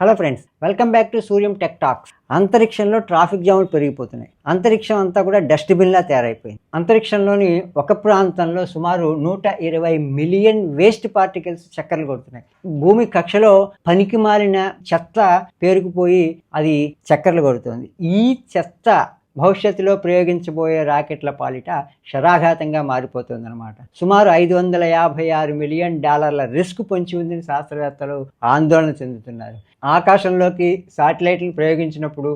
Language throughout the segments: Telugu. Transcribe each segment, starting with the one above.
Hello friends welcome back to Suryam tech talks అంతరిక్షంలో ట్రాఫిక్ జాములు పెరిగిపోతున్నాయి. అంతరిక్షం అంతా కూడా డస్ట్బిన్లా తయారైపోయింది. అంతరిక్షంలోని ఒక ప్రాంతంలో సుమారు నూట ఇరవై మిలియన్ వేస్ట్ పార్టికల్స్ చక్కర్లు కొడుతున్నాయి. భూమి కక్షలో పనికి మారిన చెత్త పేరుకుపోయి అది చక్కర్లు కొడుతుంది. ఈ చెత్త భవిష్యత్తులో ప్రయోగించబోయే రాకెట్ల పాలిట శరాఘాతంగా మారిపోతుందన్నమాట. సుమారు ఐదు వందల యాభై ఆరు మిలియన్ డాలర్ల రిస్క్ పొంచి ఉందని శాస్త్రవేత్తలు ఆందోళన చెందుతున్నారు. ఆకాశంలోకి సాటిలైట్లు ప్రయోగించినప్పుడు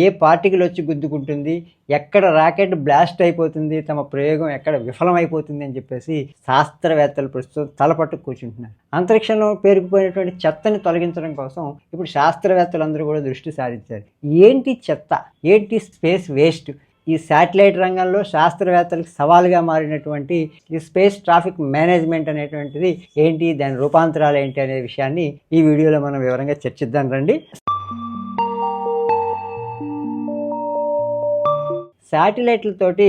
ఏ పార్టికల్ వచ్చి గుద్దుకుంటుంది? ఎక్కడ రాకెట్ బ్లాస్ట్ అయిపోతుంది? తమ ప్రయోగం ఎక్కడ విఫలమైపోతుంది అని చెప్పేసి శాస్త్రవేత్తలు ప్రస్తుతం తలపట్టు కూర్చుంటున్నారు. అంతరిక్షంలో పేరుకుపోయినటువంటి చెత్తని తొలగించడం కోసం ఇప్పుడు శాస్త్రవేత్తలు అందరూ కూడా దృష్టి సారించారు. ఏంటి చెత్త? ఏంటి స్పేస్ వేస్ట్ ఈ శాటిలైట్ రంగంలో శాస్త్రవేత్తలకు సవాలుగా మారినటువంటి ఈ స్పేస్ ట్రాఫిక్ మేనేజ్మెంట్ అనేటువంటిది ఏంటి? దాని రూపాంతరాలు ఏంటి? అనే విషయాన్ని ఈ వీడియోలో మనం వివరంగా చర్చిద్దాం రండి. శాటిలైట్లతోటి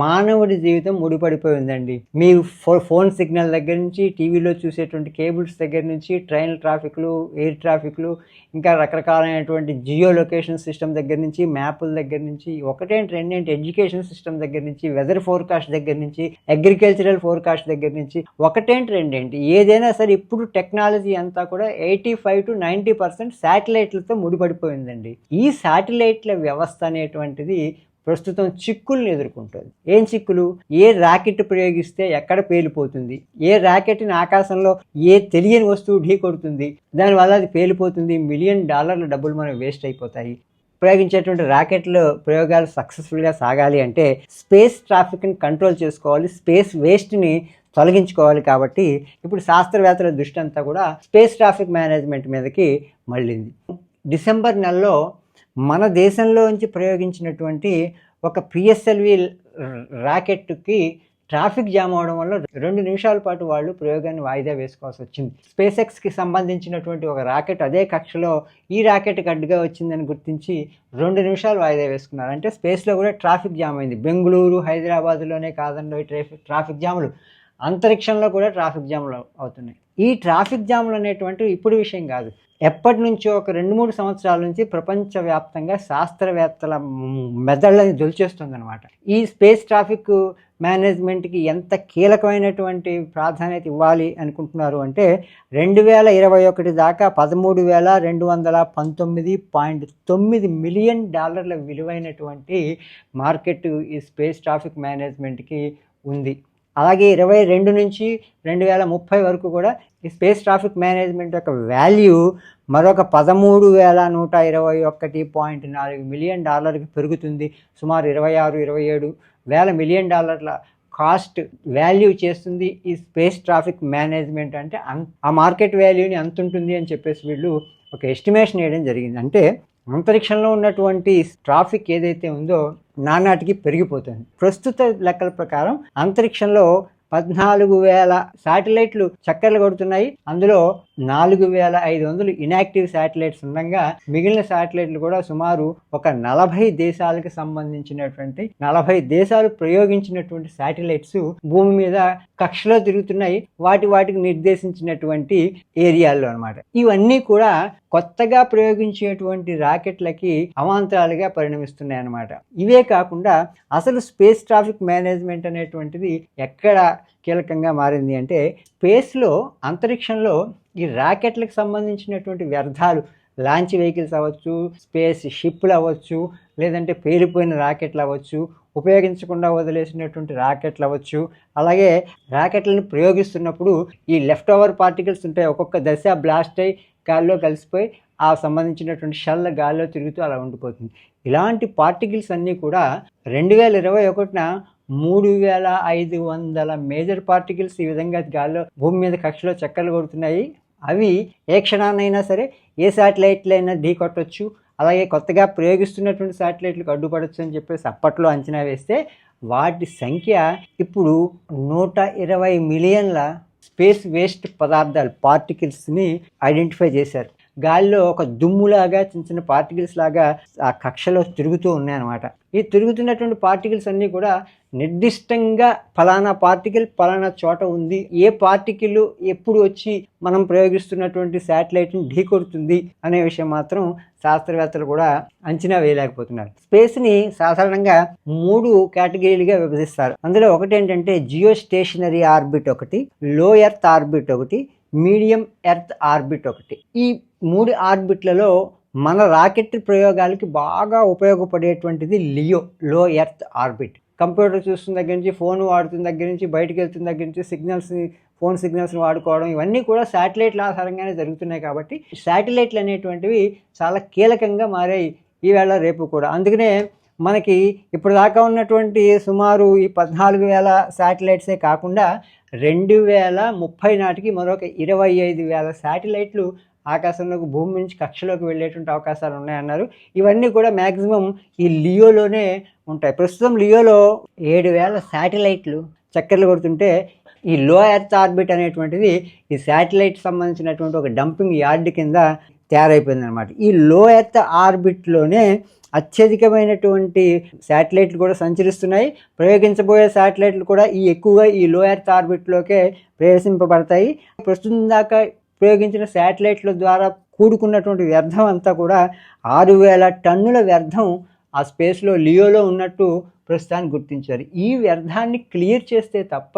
మానవుడి జీవితం ముడిపడిపోయి ఉందండి మీరు ఫో ఫోన్ సిగ్నల్ దగ్గర నుంచి టీవీలో చూసేటువంటి కేబుల్స్ దగ్గర నుంచి ట్రైన్ ట్రాఫిక్లు ఎయిర్ ట్రాఫిక్లు ఇంకా రకరకాలైనటువంటి జియో లొకేషన్ సిస్టమ్ దగ్గర నుంచి మ్యాపుల దగ్గర నుంచి ఒకటేంటి రెండేంటి ఎడ్యుకేషన్ సిస్టమ్ దగ్గర నుంచి వెదర్ ఫోర్కాస్ట్ దగ్గర నుంచి అగ్రికల్చరల్ ఫోర్కాస్ట్ దగ్గర నుంచి ఒకటేంటి రెండేంటి ఏదైనా సరే ఇప్పుడు టెక్నాలజీ అంతా కూడా eighty five to ninety percent శాటిలైట్లతో ముడిపడిపోయిందండి. ఈ శాటిలైట్ల వ్యవస్థ అనేటువంటిది ప్రస్తుతం చిక్కుల్ని ఎదుర్కొంటుంది. ఏం చిక్కులు? ఏ ర్యాకెట్ ప్రయోగిస్తే ఎక్కడ పేలిపోతుంది? ఏ ర్యాకెట్ని ఆకాశంలో ఏ తెలియని వస్తువు ఢీ కొడుతుంది? దానివల్ల అది పేలిపోతుంది. మిలియన్ డాలర్ల డబ్బులు మనం వేస్ట్ అయిపోతాయి. ప్రయోగించేటువంటి ర్యాకెట్లు ప్రయోగాలు సక్సెస్ఫుల్గా సాగాలి అంటే స్పేస్ ట్రాఫిక్ని కంట్రోల్ చేసుకోవాలి. స్పేస్ వేస్ట్ని తొలగించుకోవాలి కాబట్టి ఇప్పుడు శాస్త్రవేత్తల దృష్టి అంతా కూడా స్పేస్ ట్రాఫిక్ మేనేజ్మెంట్ మీదకి మళ్ళింది. డిసెంబర్ నెలలో మన దేశంలోంచి ప్రయోగించినటువంటి ఒక పిఎస్ఎల్వి ర్యాకెట్కి ట్రాఫిక్ జామ్ అవడం వల్ల రెండు నిమిషాల పాటు వాళ్ళు ప్రయోగాన్ని వాయిదా వేసుకోవాల్సి వచ్చింది. స్పేస్ ఎక్స్కి సంబంధించినటువంటి ఒక రాకెట్ అదే కక్షలో ఈ రాకెట్కి అడ్డుగా వచ్చిందని గుర్తించి రెండు నిమిషాలు వాయిదా వేసుకున్నారు. అంటే స్పేస్లో కూడా ట్రాఫిక్ జామ్ అయింది. బెంగళూరు హైదరాబాద్లోనే కాదండి ట్రాఫిక్ ట్రాఫిక్ జాములు. అంతరిక్షంలో కూడా ట్రాఫిక్ జామ్లు అవుతున్నాయి. ఈ ట్రాఫిక్ జామ్లు అనేటువంటివి ఇప్పుడు విషయం కాదు. ఎప్పటి నుంచో ఒక రెండు మూడు సంవత్సరాల నుంచి ప్రపంచవ్యాప్తంగా శాస్త్రవేత్తల మెదళ్ళని దొలిచేస్తుందనమాట ఈ స్పేస్ ట్రాఫిక్ మేనేజ్మెంట్కి ఎంత కీలకమైనటువంటి ప్రాధాన్యత ఇవ్వాలి అనుకుంటున్నారు అంటే రెండు వేల ఇరవై ఒకటి దాకా పదమూడు వేల రెండు వందల పంతొమ్మిది పాయింట్ తొమ్మిది మిలియన్ డాలర్ల విలువైనటువంటి మార్కెట్ ఈ స్పేస్ ట్రాఫిక్ మేనేజ్మెంట్కి ఉంది. అలాగే ఇరవై రెండు నుంచి రెండు వేల ముప్పై వరకు కూడా ఈ స్పేస్ ట్రాఫిక్ మేనేజ్మెంట్ యొక్క వాల్యూ మరొక పదమూడు వేల నూట ఇరవై ఒకటి పాయింట్ నాలుగు మిలియన్ డాలర్కి పెరుగుతుంది. సుమారు ఇరవై ఆరు ఇరవై ఏడు వేల మిలియన్ డాలర్ల కాస్ట్ వాల్యూ చేస్తుంది ఈ స్పేస్ ట్రాఫిక్ మేనేజ్మెంట్. అంటే అన్ ఆ మార్కెట్ వాల్యూని అంత ఉంటుంది అని చెప్పేసి వీళ్ళు ఒక ఎస్టిమేషన్ వేయడం జరిగింది. అంటే అంతరిక్షంలో ఉన్నటువంటి ట్రాఫిక్ ఏదైతే ఉందో నానాటికి పెరిగిపోతుంది. ప్రస్తుత లెక్కల ప్రకారం అంతరిక్షంలో పద్నాలుగు వేల శాటిలైట్లు చక్కర్లు కొడుతున్నాయి. అందులో నాలుగు వేల ఐదు వందలు ఇనాక్టివ్ శాటిలైట్స్ ఉండగా మిగిలిన శాటిలైట్లు కూడా సుమారు ఒక నలభై దేశాలకు సంబంధించినటువంటి నలభై దేశాలు ప్రయోగించినటువంటి శాటిలైట్స్ భూమి మీద కక్షలో తిరుగుతున్నాయి. వాటి వాటికి నిర్దేశించినటువంటి ఏరియాల్లో అనమాట ఇవన్నీ కూడా కొత్తగా ప్రయోగించేటువంటి రాకెట్లకి అవాంతరాలుగా పరిణమిస్తున్నాయి అన్నమాట ఇవే కాకుండా అసలు స్పేస్ ట్రాఫిక్ మేనేజ్మెంట్ అనేటువంటిది ఎక్కడ కీలకంగా మారింది అంటే స్పేస్లో అంతరిక్షంలో ఈ రాకెట్లకు సంబంధించినటువంటి వ్యర్థాలు లాంచ్ వెహికల్స్ అవ్వచ్చు స్పేస్ షిప్లు అవ్వచ్చు లేదంటే పేలిపోయిన రాకెట్లు అవ్వచ్చు ఉపయోగించకుండా వదిలేసినటువంటి రాకెట్లు అవ్వచ్చు. అలాగే రాకెట్లను ప్రయోగిస్తున్నప్పుడు ఈ లెఫ్ట్ ఓవర్ పార్టికల్స్ ఉంటాయి ఒక్కొక్క దశ బ్లాస్ట్ అయ్యి గాల్లో కలిసిపోయి ఆ సంబంధించినటువంటి షల్ల గాల్లో తిరుగుతూ అలా ఉండిపోతుంది. ఇలాంటి పార్టికల్స్ అన్నీ కూడా రెండు వేల ఇరవై ఒకటిన మూడు వేల ఐదు వందల మేజర్ పార్టికల్స్ ఈ విధంగా గాల్లో భూమి మీద కక్షలో చక్కర్లు కొడుతున్నాయి. అవి ఏ క్షణానైనా సరే ఏ శాటిలైట్లైనా ఢీ కొట్టచ్చు. అలాగే కొత్తగా ప్రయోగిస్తున్నటువంటి శాటిలైట్లకు అడ్డుపడచ్చు అని చెప్పేసి అప్పట్లో అంచనా వేస్తే వాటి సంఖ్య ఇప్పుడు నూట ఇరవై మిలియన్ల స్పేస్ వేస్ట్ పదార్థాలు పార్టికల్స్ని ఐడెంటిఫై చేశారు. గాలిలో ఒక దుమ్ములాగా చిన్న చిన్న పార్టికల్స్ లాగా ఆ కక్షలో తిరుగుతూ ఉన్నాయన్నమాట. ఈ తిరుగుతున్నటువంటి పార్టికల్స్ అన్నీ కూడా నిర్దిష్టంగా ఫలానా పార్టికల్ ఫలానా చోట ఉంది. ఏ పార్టికల్ ఎప్పుడు వచ్చి మనం ప్రయోగిస్తున్నటువంటి శాటిలైట్ని ఢీకొడుతుంది అనే విషయం మాత్రం శాస్త్రవేత్తలు కూడా అంచనా వేయలేకపోతున్నారు. స్పేస్ని సాధారణంగా మూడు కేటగిరీలుగా విభజిస్తారు. అందులో ఒకటి ఏంటంటే జియో స్టేషనరీ ఆర్బిట్ ఒకటి లో ఎర్త్ ఆర్బిట్ ఒకటి మీడియం ఎర్త్ ఆర్బిట్ ఒకటి. ఈ మూడు ఆర్బిట్లలో మన రాకెట్ ప్రయోగాలకి బాగా ఉపయోగపడేటువంటిది LEO low earth orbit. Computer చూస్తున్న దగ్గర నుంచి ఫోన్ వాడుతున్న దగ్గర నుంచి బయటకు వెళ్తున్న దగ్గర నుంచి సిగ్నల్స్ని ఫోన్ సిగ్నల్స్ని వాడుకోవడం ఇవన్నీ కూడా శాటిలైట్ల ఆధారంగానే జరుగుతున్నాయి కాబట్టి శాటిలైట్లు అనేటువంటివి చాలా కీలకంగా మారాయి ఈవేళ రేపు కూడా. అందుకనే మనకి ఇప్పుడు దాకా ఉన్నటువంటి సుమారు ఈ పద్నాలుగు వేల శాటిలైట్సే కాకుండా రెండు వేల ముప్పై నాటికి మరొక ఇరవై ఐదు వేల శాటిలైట్లు ఆకాశంలోకి భూమి నుంచి కక్షలోకి వెళ్ళేటువంటి అవకాశాలు ఉన్నాయన్నారు. ఇవన్నీ కూడా మ్యాక్సిమం ఈ లియోలోనే ఉంటాయి. ప్రస్తుతం లియోలో ఏడు వేల శాటిలైట్లు చక్కర్లు కొడుతుంటే ఈ లో ఎర్త్ ఆర్బిట్ అనేటువంటిది ఈ శాటిలైట్ సంబంధించినటువంటి ఒక డంపింగ్ యార్డ్ కింద తయారైపోయింది అనమాట ఈ లో ఎర్త్ ఆర్బిట్లోనే అత్యధికమైనటువంటి శాటిలైట్లు కూడా సంచరిస్తున్నాయి. ప్రయోగించబోయే శాటిలైట్లు కూడా ఈ ఎక్కువగా ఈ లో ఎర్త్ ఆర్బిట్లోకే ప్రవేశింపబడతాయి. ప్రస్తుతం దాకా ప్రయోగించిన శాటిలైట్ల ద్వారా కూడుకున్నటువంటి వ్యర్థం అంతా కూడా ఆరు వేల టన్నుల వ్యర్థం ఆ స్పేస్లో లియోలో ఉన్నట్టు ప్రస్తుతాన్ని గుర్తించారు. ఈ వ్యర్థాన్ని క్లియర్ చేస్తే తప్ప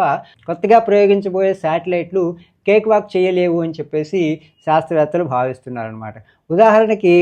కొత్తగా ప్రయోగించబోయే శాటిలైట్లు కేక్ వాక్ చేయలేవు అని చెప్పేసి శాస్త్రవేత్తలు భావిస్తున్నారనమాట ఉదాహరణకి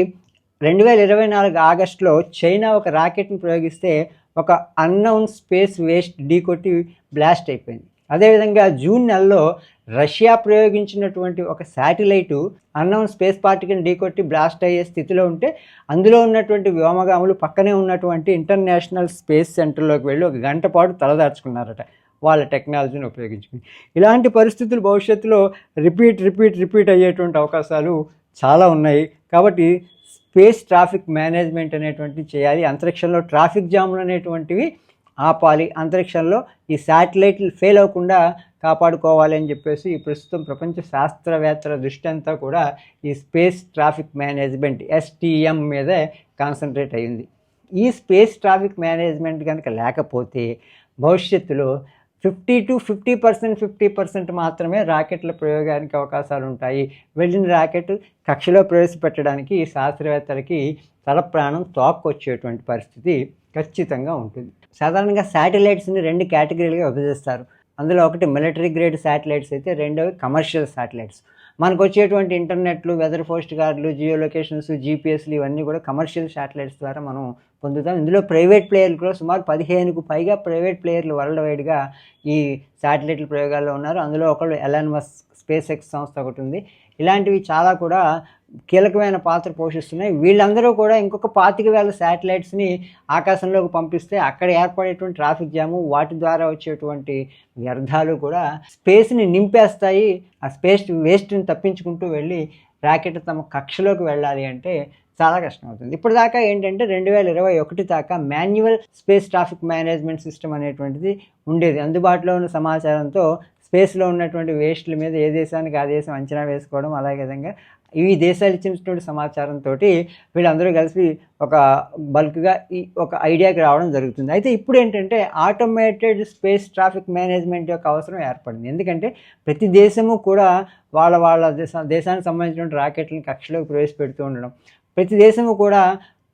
రెండు వేల ఇరవై నాలుగు ఆగస్టులో చైనా ఒక రాకెట్ని ప్రయోగిస్తే ఒక అన్నౌన్ స్పేస్ వేస్ట్ ఢీకొట్టి బ్లాస్ట్ అయిపోయింది. అదేవిధంగా జూన్ నెలలో రష్యా ప్రయోగించినటువంటి ఒక శాటిలైటు అన్నౌన్ స్పేస్ పార్టికల్ ఢీకొట్టి బ్లాస్ట్ అయ్యే స్థితిలో ఉంటే అందులో ఉన్నటువంటి వ్యోమగాములు పక్కనే ఉన్నటువంటి ఇంటర్నేషనల్ స్పేస్ సెంటర్లోకి వెళ్ళి ఒక గంట పాటు తలదార్చుకున్నారట వాళ్ళ టెక్నాలజీని ఉపయోగించుకుని. ఇలాంటి పరిస్థితులు భవిష్యత్తులో రిపీట్ రిపీట్ రిపీట్ అయ్యేటువంటి అవకాశాలు చాలా ఉన్నాయి. కాబట్టి స్పేస్ ట్రాఫిక్ మేనేజ్మెంట్ అనేటువంటివి చేయాలి అంతరిక్షంలో ట్రాఫిక్ జాములు అనేటువంటివి ఆపాలి. అంతరిక్షంలో ఈ శాటిలైట్లు ఫెయిల్ అవ్వకుండా కాపాడుకోవాలి అని చెప్పేసి ఈ ప్రస్తుతం ప్రపంచ శాస్త్రవేత్తల దృష్టి అంతా కూడా ఈ స్పేస్ ట్రాఫిక్ మేనేజ్మెంట్ ఎస్టీఎం మీదే కాన్సన్ట్రేట్ అయ్యింది. ఈ స్పేస్ ట్రాఫిక్ మేనేజ్మెంట్ కనుక లేకపోతే భవిష్యత్తులో fifty to fifty percent fifty percent మాత్రమే రాకెట్ల ప్రయోగానికి అవకాశాలు ఉంటాయి వెళ్ళిన రాకెట్ కక్షలో ప్రవేశపెట్టడానికి శాస్త్రవేత్తలకి తల ప్రాణం తోక్కొచ్చేటువంటి పరిస్థితి ఖచ్చితంగా ఉంటుంది. సాధారణంగా శాటిలైట్స్ని రెండు కేటగిరీలుగా విభజిస్తారు. అందులో ఒకటి మిలిటరీ గ్రేడ్ శాటిలైట్స్ అయితే రెండవది కమర్షియల్ శాటిలైట్స్ మనకు వచ్చేటువంటి ఇంటర్నెట్లు వెదర్ పోస్ట్ కార్డులు జియో లొకేషన్స్ జీపీఎస్లు ఇవన్నీ కూడా కమర్షియల్ శాటిలైట్స్ ద్వారా మనం పొందుతాం. ఇందులో ప్రైవేట్ ప్లేయర్లు కూడా సుమారు పదిహేనుకు పైగా ప్రైవేట్ ప్లేయర్లు వరల్డ్ వైడ్గా ఈ శాటిలైట్ల ప్రయోగాల్లో ఉన్నారు. అందులో ఒకళ్ళు ఎలాన్ మస్ స్పేస్ ఎక్స్ సంస్థ ఒకటి ఉంది. ఇలాంటివి చాలా కూడా కీలకమైన పాత్ర పోషిస్తున్నాయి. వీళ్ళందరూ కూడా ఇంకొక పాతిక వేల శాటిలైట్స్ని ఆకాశంలోకి పంపిస్తే అక్కడ ఏర్పడేటువంటి ట్రాఫిక్ జాము వాటి ద్వారా వచ్చేటువంటి వ్యర్థాలు కూడా స్పేస్ని నింపేస్తాయి. ఆ స్పేస్ వేస్ట్ని తప్పించుకుంటూ వెళ్ళి రాకెట్ తమ కక్షలోకి వెళ్ళాలి అంటే చాలా కష్టం అవుతుంది ఇప్పుడు దాకా ఏంటంటే రెండు వేల ఇరవై ఒకటి దాకా manual space traffic management system అనేటువంటిది ఉండేది. అందుబాటులో ఉన్న సమాచారంతో స్పేస్లో ఉన్నటువంటి వేస్ట్ల మీద ఏ దేశానికి ఆ దేశం అంచనా వేసుకోవడం అలాగే విధంగా ఈ దేశాలు ఇచ్చినటువంటి సమాచారంతో వీళ్ళందరూ కలిసి ఒక బల్క్గా ఈ ఒక ఐడియాకి రావడం జరుగుతుంది. అయితే ఇప్పుడు ఏంటంటే ఆటోమేటెడ్ స్పేస్ ట్రాఫిక్ మేనేజ్మెంట్ యొక్క అవసరం ఏర్పడింది. ఎందుకంటే ప్రతి దేశము కూడా వాళ్ళ వాళ్ళ దేశ దేశానికి సంబంధించినటువంటి రాకెట్లను కక్షలోకి ప్రవేశపెడుతూ ఉండడం. ప్రతి దేశము కూడా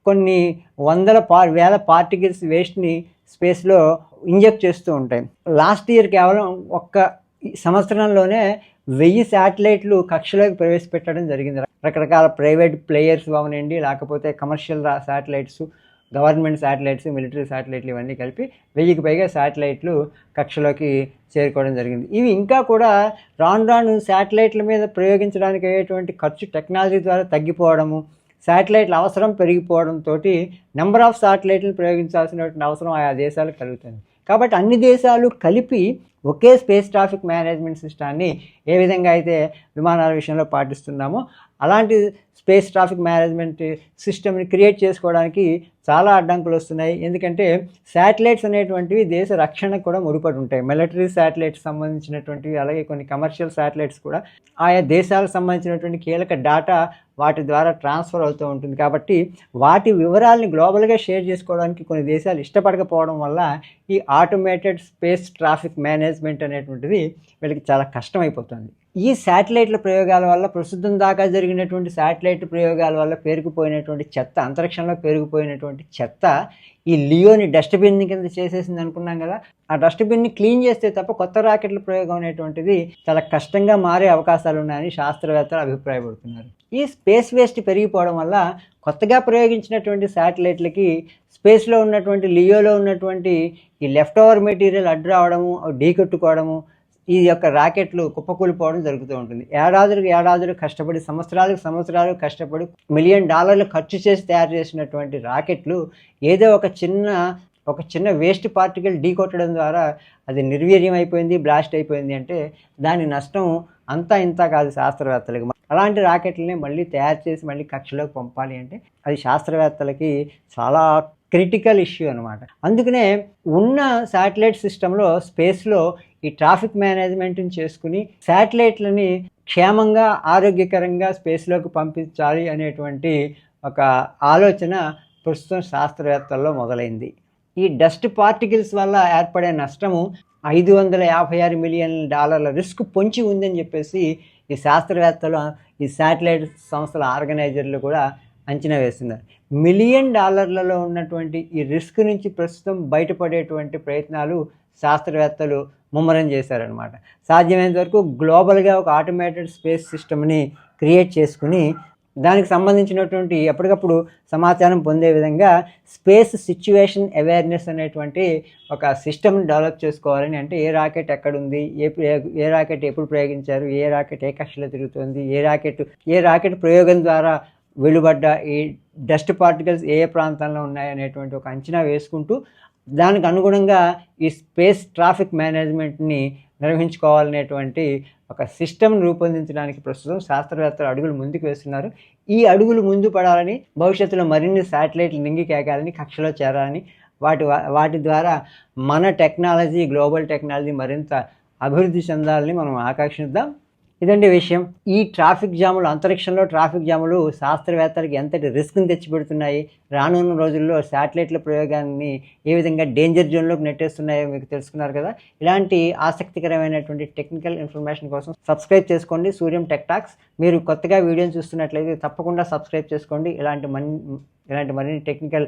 కొన్ని వందల పా వేల పార్టికల్స్ వేస్ట్ని స్పేస్లో ఇంజెక్ట్ చేస్తూ ఉంటాయి. లాస్ట్ ఇయర్ కేవలం ఒక్క సంవత్సరంలోనే వెయ్యి శాటిలైట్లు కక్షలోకి ప్రవేశపెట్టడం జరిగింది. రకరకాల ప్రైవేట్ ప్లేయర్స్ అవనండి లేకపోతే commercial satellites government satellites military శాటిలైట్లు ఇవన్నీ కలిపి వెయ్యికి పైగా శాటిలైట్లు కక్షలోకి చేరుకోవడం జరిగింది. ఇవి ఇంకా కూడా రాను రాను శాటిలైట్ల మీద ప్రయోగించడానికి అయ్యేటువంటి ఖర్చు టెక్నాలజీ ద్వారా తగ్గిపోవడము శాటిలైట్ల అవసరం పెరిగిపోవడంతో నెంబర్ ఆఫ్ శాటిలైట్లు ప్రయోగించాల్సినటువంటి అవసరం ఆయా దేశాలకు కలుగుతుంది. కాబట్టి అన్ని దేశాలు కలిపి ఒకే స్పేస్ ట్రాఫిక్ మేనేజ్మెంట్ సిస్టాన్ని ఏ విధంగా అయితే విమానాల విషయంలో పాటిస్తున్నామో అలాంటి స్పేస్ ట్రాఫిక్ మేనేజ్మెంట్ సిస్టమ్ని క్రియేట్ చేసుకోవడానికి చాలా అడ్డంకులు వస్తున్నాయి. ఎందుకంటే శాటిలైట్స్ అనేటువంటివి దేశ రక్షణకు కూడా ముడిపడి ఉంటాయి. మిలిటరీ శాటిలైట్స్ సంబంధించినటువంటివి అలాగే కొన్ని కమర్షియల్ శాటిలైట్స్ కూడా ఆయా దేశాలకు సంబంధించినటువంటి కీలక డాటా వాటి ద్వారా ట్రాన్స్ఫర్ అవుతూ ఉంటుంది. కాబట్టి వాటి వివరాలని గ్లోబల్గా షేర్ చేసుకోవడానికి కొన్ని దేశాలు ఇష్టపడకపోవడం వల్ల ఈ automated space traffic manage management అనేటువంటిది వీళ్ళకి చాలా కష్టమైపోతుంది. ఈ శాటిలైట్ల ప్రయోగాల వల్ల ప్రస్తుతం దాకా జరిగినటువంటి శాటిలైట్ ప్రయోగాల వల్ల పేరుకుపోయినటువంటి చెత్త అంతరిక్షంలో పేరుకుపోయినటువంటి చెత్త ఈ లియోని డస్ట్బిన్ కింద చేసేసింది అనుకున్నాం కదా. ఆ డస్ట్బిన్ని క్లీన్ చేస్తే తప్ప కొత్త రాకెట్ల ప్రయోగం అనేటువంటిది చాలా కష్టంగా మారే అవకాశాలు ఉన్నాయని శాస్త్రవేత్తలు అభిప్రాయపడుతున్నారు. ఈ స్పేస్ వేస్ట్ పెరిగిపోవడం వల్ల కొత్తగా ప్రయోగించినటువంటి శాటిలైట్లకి స్పేస్లో ఉన్నటువంటి లియోలో ఉన్నటువంటి ఈ లెఫ్ట్ ఓవర్ మెటీరియల్ అడ్డు రావడము ఢీ కొట్టుకోవడము ఈ యొక్క రాకెట్లు కుప్పకూలిపోవడం జరుగుతూ ఉంటుంది. ఏడాదులకు ఏడాదులు కష్టపడి సంవత్సరాలకు సంవత్సరాలు కష్టపడి మిలియన్ డాలర్లు ఖర్చు చేసి తయారు చేసినటువంటి రాకెట్లు ఏదో ఒక చిన్న ఒక చిన్న వేస్ట్ పార్టికల్ ఢీ కొట్టడం ద్వారా అది నిర్వీర్యం అయిపోయింది బ్లాస్ట్ అయిపోయింది అంటే దాని నష్టం అంతా ఇంత కాదు శాస్త్రవేత్తలకు. అలాంటి రాకెట్లని మళ్ళీ తయారు చేసి మళ్ళీ కక్షలోకి పంపాలి అంటే అది శాస్త్రవేత్తలకి చాలా క్రిటికల్ ఇష్యూ అనమాట అందుకనే ఉన్న శాటిలైట్ సిస్టంలో స్పేస్లో ఈ ట్రాఫిక్ మేనేజ్మెంట్ని చేసుకుని శాటిలైట్లని క్షేమంగా ఆరోగ్యకరంగా స్పేస్లోకి పంపించాలి అనేటువంటి ఒక ఆలోచన ప్రస్తుతం శాస్త్రవేత్తల్లో మొదలైంది. ఈ డస్ట్ పార్టికల్స్ వల్ల ఏర్పడే నష్టము ఐదు వందల యాభై ఆరు మిలియన్ డాలర్ల రిస్క్ పొంచి ఉందని చెప్పేసి ఈ శాస్త్రవేత్తలు ఈ శాటిలైట్ సంస్థల ఆర్గనైజర్లు కూడా అంచనా వేస్తున్నారు. మిలియన్ డాలర్లలో ఉన్నటువంటి ఈ రిస్క్ నుంచి ప్రస్తుతం బయటపడేటువంటి ప్రయత్నాలు శాస్త్రవేత్తలు ముమ్మరం చేశారనమాట సాధ్యమైనంత వరకు గ్లోబల్గా ఒక ఆటోమేటెడ్ స్పేస్ సిస్టమ్ని క్రియేట్ చేసుకుని దానికి సంబంధించినటువంటి ఎప్పటికప్పుడు సమాచారం పొందే విధంగా స్పేస్ సిచ్యువేషన్ అవేర్నెస్ అనేటువంటి ఒక సిస్టమ్ని డెవలప్ చేసుకోవాలని అంటే ఏ రాకెట్ ఎక్కడుంది ఏ ఏ రాకెట్ ఎప్పుడు ప్రయోగించారు ఏ రాకెట్ ఏ కక్షలో తిరుగుతుంది ఏ రాకెట్ ఏ రాకెట్ ప్రయోగం ద్వారా వెలువడ్డ ఈ డస్ట్ పార్టికల్స్ ఏ ఏ ప్రాంతాల్లో ఉన్నాయి అనేటువంటి ఒక అంచనా వేసుకుంటూ దానికి అనుగుణంగా ఈ స్పేస్ ట్రాఫిక్ మేనేజ్మెంట్ని నిర్వహించుకోవాలనేటువంటి ఒక సిస్టమ్ను రూపొందించడానికి ప్రస్తుతం శాస్త్రవేత్తలు అడుగులు ముందుకు వేస్తున్నారు. ఈ అడుగులు ముందు పడాలని భవిష్యత్తులో మరిన్ని శాటిలైట్లు నింగి కేకాలని కక్షలో చేరాలని వాటి వాటి ద్వారా మన టెక్నాలజీ గ్లోబల్ టెక్నాలజీ మరింత అభివృద్ధి చెందాలని మనం ఆకాంక్షిద్దాం. ఇదండి విషయం. ఈ ట్రాఫిక్ జాములు అంతరిక్షంలో ట్రాఫిక్ జాములు శాస్త్రవేత్తలకు ఎంతటి రిస్క్ని తెచ్చిపెడుతున్నాయి రానున్న రోజుల్లో శాటిలైట్ల ప్రయోగాన్ని ఏ విధంగా డేంజర్ జోన్లోకి నెట్టేస్తున్నాయో మీకు తెలుసుకున్నారు కదా. ఇలాంటి ఆసక్తికరమైనటువంటి టెక్నికల్ ఇన్ఫర్మేషన్ కోసం సబ్స్క్రైబ్ చేసుకోండి. Suryam tech talks. మీరు కొత్తగా వీడియోని చూస్తున్నట్లయితే తప్పకుండా సబ్స్క్రైబ్ చేసుకోండి. ఇలాంటి మన్ ఇలాంటి మరిన్ని టెక్నికల్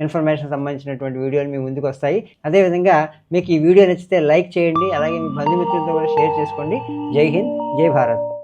ఇన్ఫర్మేషన్ సంబంధించినటువంటి వీడియోలు మీ ముందుకు వస్తాయి. అదేవిధంగా మీకు ఈ వీడియో నచ్చితే లైక్ చేయండి. అలాగే మీ బంధుమిత్రులతో కూడా షేర్ చేసుకోండి. జై హింద్ జై భారత్.